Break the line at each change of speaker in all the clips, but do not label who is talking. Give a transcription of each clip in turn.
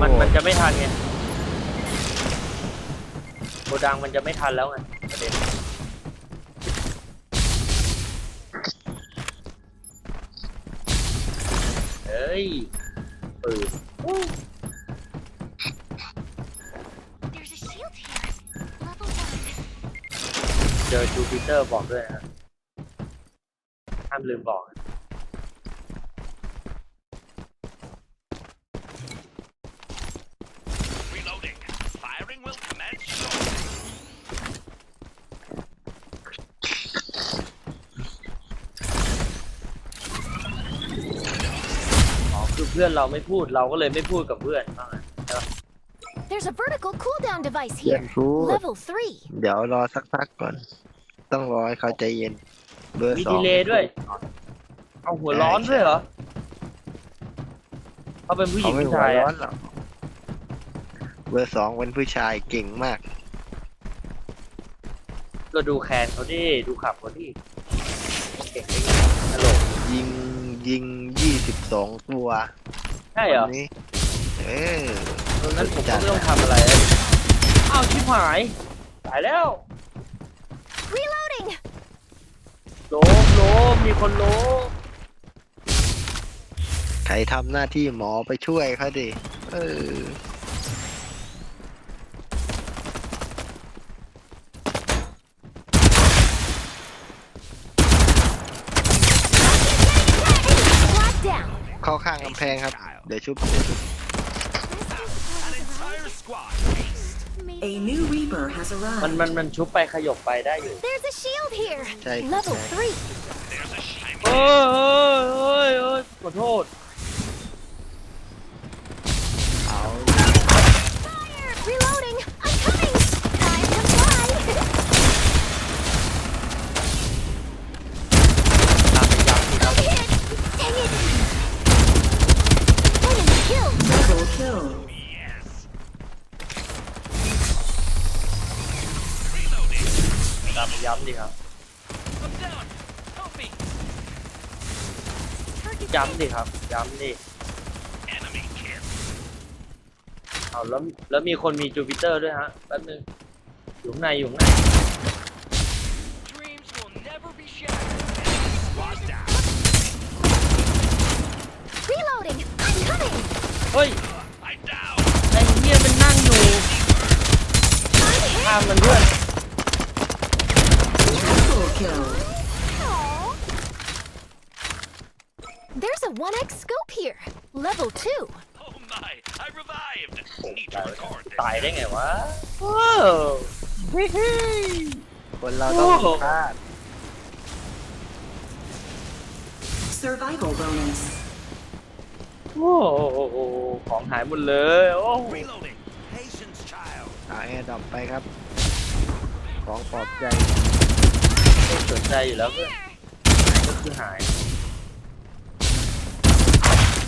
มันมันจะไม่ทันไงโกดังมันจะไม่ทันแล้วไงประเด็นเฮ้ยปืน
There's a shield here. Level one.
เจอจูปิเตอร์บอกด้วยนะห้ามลืมบอกนะ
Reloading. Firing will commence shortly.
อ๋อคือเพื่อนเราไม่พูดเราก็เลยไม่พูดกับเพื่อนว่างั้นใช่ปะ
There's a vertical cooldown device
เพื่อน
here.
พูด
Level three.
เดี๋ยวรอสักพักก่อน ต้องรอให้เขาใจเย็น เบอร์
มี
สอ
ดี
ง
เลย์ด้วย เอาหัวร้อนด้วยเหรอเขาเป็นผู้หญิ
เขา
ง
ไม่
ผู้
หัว
ชาย
ร้อ
อะ
นหรอกเบอร์สองเป็นผู้ชายเก่งมาก
ก็ดูแคนเขาดิดูขับเขาดิเก่งได้ไงตลก
ยิงยิง ยี่สิบสองตัว
ใช่เหรอ
วันนี้เออ
ตรงนั้นผมก็ไม่ต้องทำอะไรแล้วอ้าวชิบหายตายแล้ว
Reloading.
โลมโลมมีคนโลม
ใครทำหน้าที่หมอไปช่วยเขาดิเออ
Lock down.
เข้าข้างกำแพงครับ เดี๋ยวชุบเดี๋ยวชุบ
An entire squad.
A new Reaper has
มัน
arrived.
มันมันชุบไปขยบไปได้อยู่
There's a shield here.
Take it,
Level
take it.
three.
There's a shame.
เอ้ยเอ้ยเอ้ยเอ้ยขอโทษามไปย้ำดิครับ
I'm down. Help me.
ย้ำดิครับย้ำดิ
Enemy kill.
เอาแล้วแล้วมีคนมีจูปิเตอร์ด้วยฮะแป๊บนึงอยู่ข้างในอยู่ข้างใน
Dreams will never be shattered. Squad down.
Reloading. I'm coming.
เฮ้ย
I'm down.
ไอ้เหี้ยมันนั่งอยู่
I'm hit.
ข้ามมันเพื่อ
1x scope here. Level 2.
Oh my. I revived. Need
ตา
to
ย
record this.
ตายได้ไงวะว้าวเฮ้ย
คนเราต้อง
โอ้โห
พลาด
Survival bonus.
โอ้โหของหายหมดเลย โอ้โห
Reloading. Patience, child.
เอาแอร์ดรอปไปครับ ของปลอบใจ
ไม่สนใจอยู่แล้วเพื่อนก็คือหาย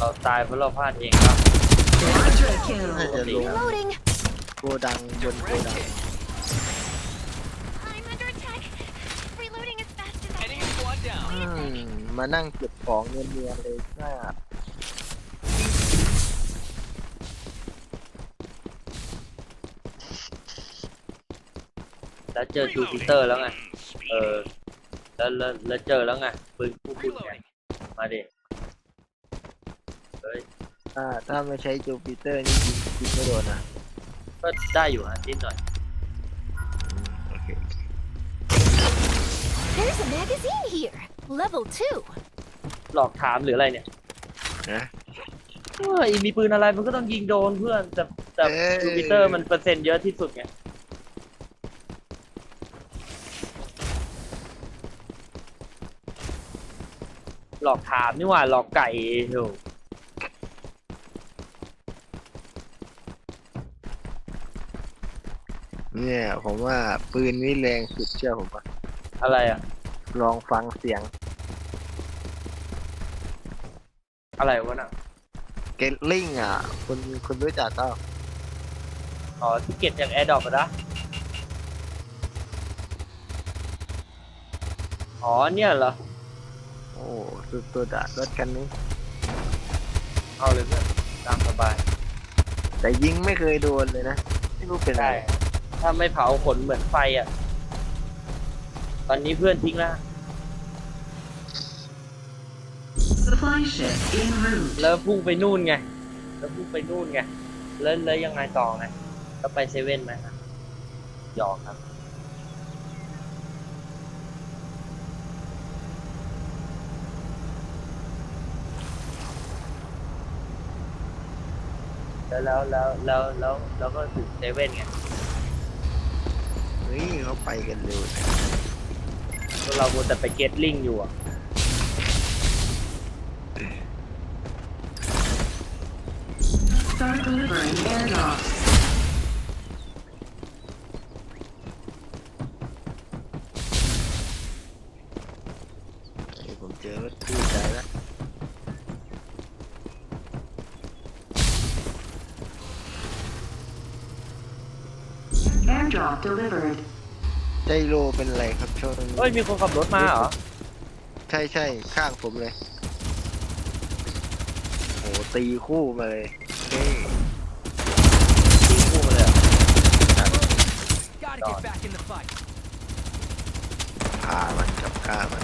เราตายเพราะเราพลาดเองครับ
Quadra
น่า
kill.
จะลง
Reloading.
โกดังบนโกดัง
I'm under attack. Reloading as fast as I
Enemy
can.
squad down.
อืมมานั่งเก็บของเนียนๆเลยทราบ
แล้วเจอจูปิเตอร์แล้วไง
Speedy.
เออ แล้วแล้วแล้วเจอแล้วไงปืนคู่คุณไง
Reloading.
มาดิเฮ้ย
ถ้าถ้าไม่ใช้จูปิเตอร์นี่ยิงยิงไม่โดนอะ
ก็ได้อยู่ฮะนิดหน่อย
อืมโอเค
There's a magazine here. Level 2.
หลอกถามหรืออะไรเนี่ย
นะ
เฮ้ยมีปืนอะไรมันก็ต้องยิงโดนเพื่อน แต่แต่
เอ้ย
จูปิเตอร์มันเปอร์เซ็นต์เยอะที่สุดไง หลอกถามนี่หว่าหลอกไก่โถ
เนี่ย ผมว่าปืนนี่แรงสุดเชื่อผมว่า
อะไรอะ
ลองฟังเสียง
อะไรวะน่ะ
เกตลิงอะคุณคุณรู้จักเปล่า
อ๋อที่เก็บจากแอร์ดรอปนะอ๋อเนี่ยเหรอ
โอ้สุดๆอะรถคันนี้
เอาเลยเพื่อนตามสบาย
แต่ยิงไม่เคยโดนเลยนะ ไม่รู้เป็นอะไร
ใช่ ถ้าไม่เผาขนเหมือนไฟอะ ตอนนี้เพื่อนทิ้งแล้ว
Supply ship en route.
แล้วพุ่งไปนู่นไง แล้วพุ่งไปนู่นไง แล้วแล้วยังไงต่อไงก็ไปเซเว่นไหมครับหยอกครับ แล้วแล้วแล้วแล้วแล้วแล้วก็ถึงเซเว่นไง
เฮ้ยเขาไปกันเร็วนะ
พวกเรามัวแต่ไปเก็ตลิงอยู่อะ
Start delivering airdrop.
เดี๋ยวผมเจอรถตู้ใจแล้ว
Airdrop delivered.
ใจโลเป็นไรครับช่วงนี้
เฮ้ยมีคนขับรถมาเหรอ
ใช่ใช่ข้างผมเลยโหตีคู่มาเลยเฮ้ย
ตีคู่มาเลยเหรอ
Gotta
Dog.
get back in the fight.
ผ่ามันกับฆ่ามัน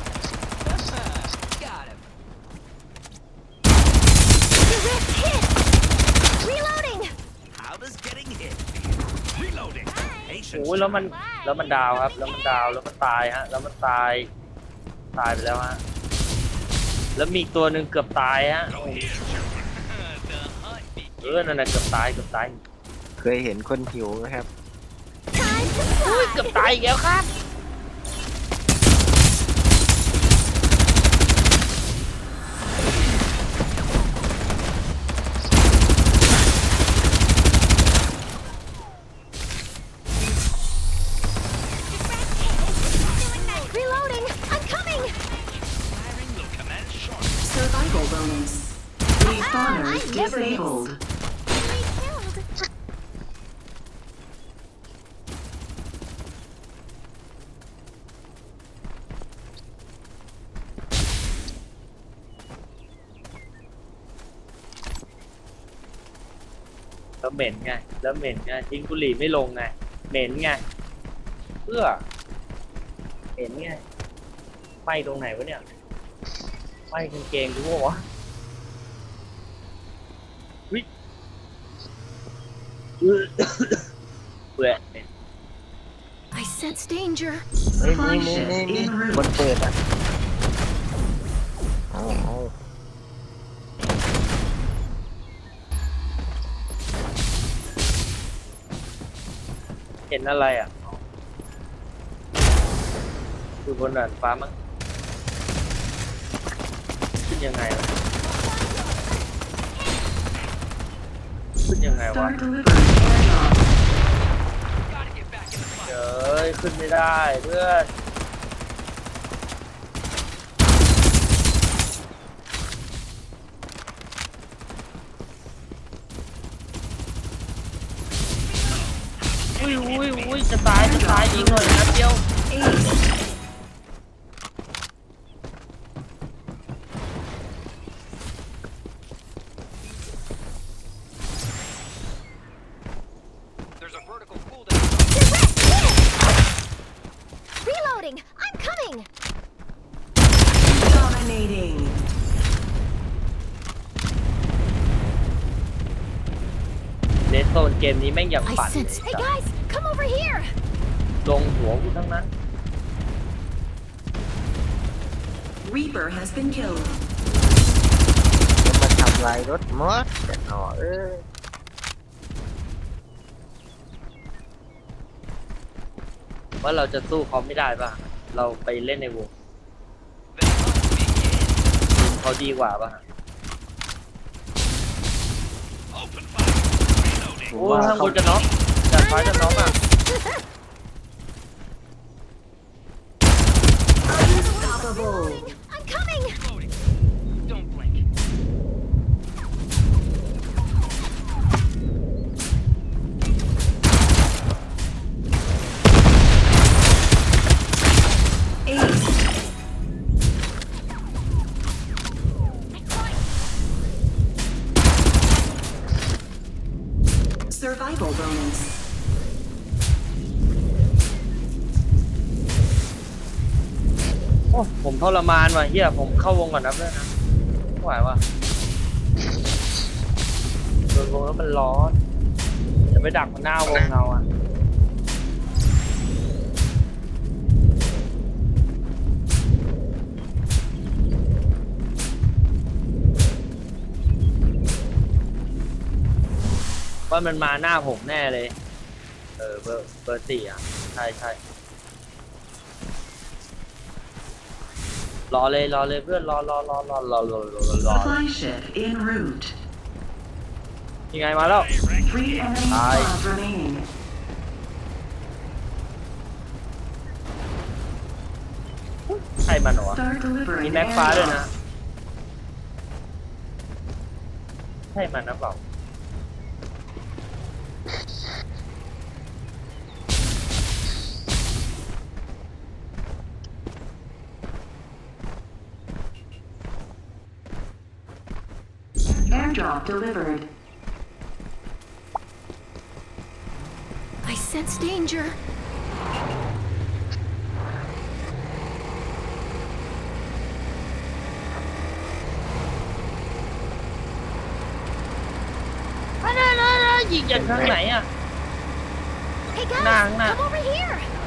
Got
โอ้ยแล้วมันแล้วมันดาวครับ แล้วมันดาวแล้วมันตายฮะ แล้วมันตายตายไปแล้วฮะ แล้วมีอีกตัวหนึ่งเกือบตายฮะ
Go here, children. the hunt
เออนั่นน่ะเกือบตายเกือบตาย
เคยเห็นคนหิวไหมครับ
Time to
อุ้ย
fly!
เกือบตายอีกแล้วครับ แล้วเหม็นไง แล้วเหม็นไงทิ้งบุหรี่ไม่ลงไง เหม็นไง เพื่อ เหม็นไงไหม้ตรงไหนวะเนี่ยไหม้กางเกงกูวะวิเอื้อเบื่อเหม็น
I sense danger.
เฮ้ย
Supply
นี่นี่
ship
นี่นี่
en
คน
route.
เปิดอะ
นอะไรอะ คือบนดาดฟ้ามั้งขึ้นยังไงวะขึ้นยังไงวะ
Star delivered. airdrop.
เอ้ยขึ้นไม่ได้เพื่อนอุ้ยอุ้ย ยจะตายจะตายยิงหน่อยนะเดียว
Ace.
'There's a vertical cooldown.
Direct hit! Reloading! I'm coming!
Dominating.
เลสโซนเกมนี้แม่งอย่าง
I
ปั่นเลย
sense. Hey guys, come over here!
ลงหัวกูทั้งนั้น
Reaper has been killed.
จะมาทำลายรถมดแต่หนอเออ
ว่าเราจะสู้เขาไม่ได้ป่ะ เราไปเล่นในวง
The hunt begins.
ทีมเขาดีกว่าป่ะ
Open fire. Reloading.
ผม
โอ้
ว่า
ทาง
เขา
คุณจะน็อก จัดไฟจะน้องอะ
Unstoppable.
ผมทรมานว่ะเฮียผมเข้าวงก่อนนะเพื่อนนะไม่ไหวว่ะโดนวงแล้วมันร้อนจะไปดักมันหน้าวงเราอะว่ามันมาหน้าผมแน่เลย เออเบอร์เบอร์สี่อะ ใช่ใช่ รอเลยรอเลยเพื่อนรอรอรอรอรอรอรอรอรอ
Supply ship en route.
ยังไงมาแล้ว
Three enemy
Aye.
squads remaining.
ใช่มันเหรอวะ
Start
มี
delivering
แม็กฟ้าด้วยนะ
airdrop.
ใช่มันนะเปล่า
Delivered.
I sense danger. Hey guys, come over here!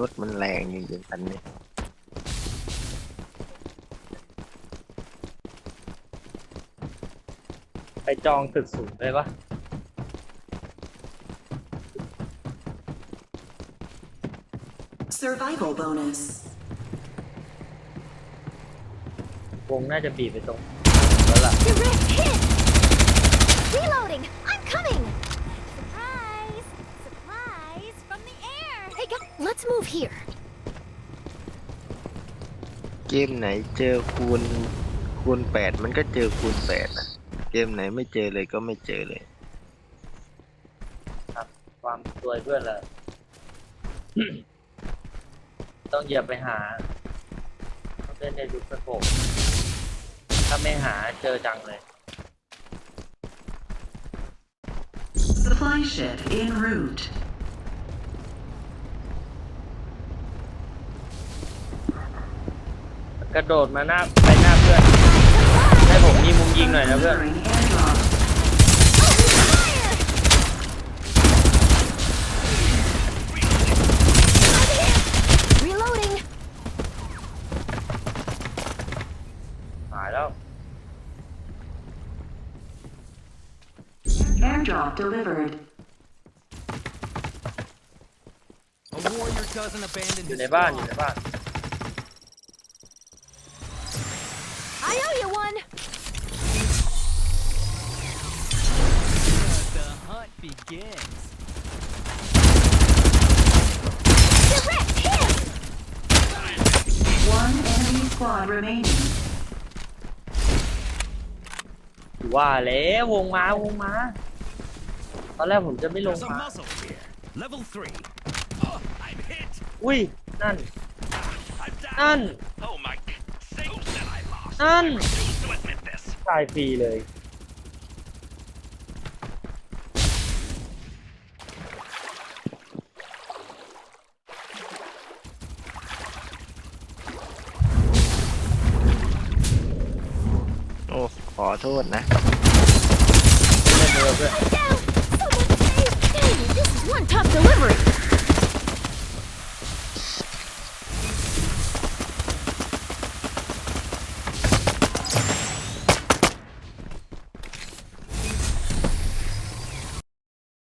รถมันแรงจริงๆคันนี้
ไปจองตึกสูงเลยปะ
Survival bonus.
วงน่าจะบีบไปตรงแล้วล่ะ
เกมไหนเจอคูณคูณแปดมันก็เจอคูณแปดนะเกมไหนไม่เจอเลยก็ไม่เจอเลย
ครับ ความสวยเพื่อนเลย ต้องเหยียบไปหาต้องเล่นในยุคสโคปถ้าไม่หาเจอจังเลย
Supply ship en route.
กระโดดมาหน้าไปหน้าเพื่อน ให้ผมยิงมุมยิงหน่อยนะเพื่อน
Delivering airdrop.
Fire! I'm hit. Reloading.
หายแล้ว
Airdrop delivered.
A warrior doesn't abandon
อยู่
his
ในบ้านอ
squad.
ยู่ในบ้าน
squad remaining.
ว่าแล้ววงมาวงมา ตอนแรกผมจะไม่ลง
There's a
มา
muzzle here. Level three. Oh, I'm hit.
อุ้ย นั่น
I'm down.
นั่น
Oh my. Thanks that I lost.
นั่น
Refuse to admit this.
ตายฟรีเลย
อโทษนะ
เล่นเร็
วด้วย One top delivery!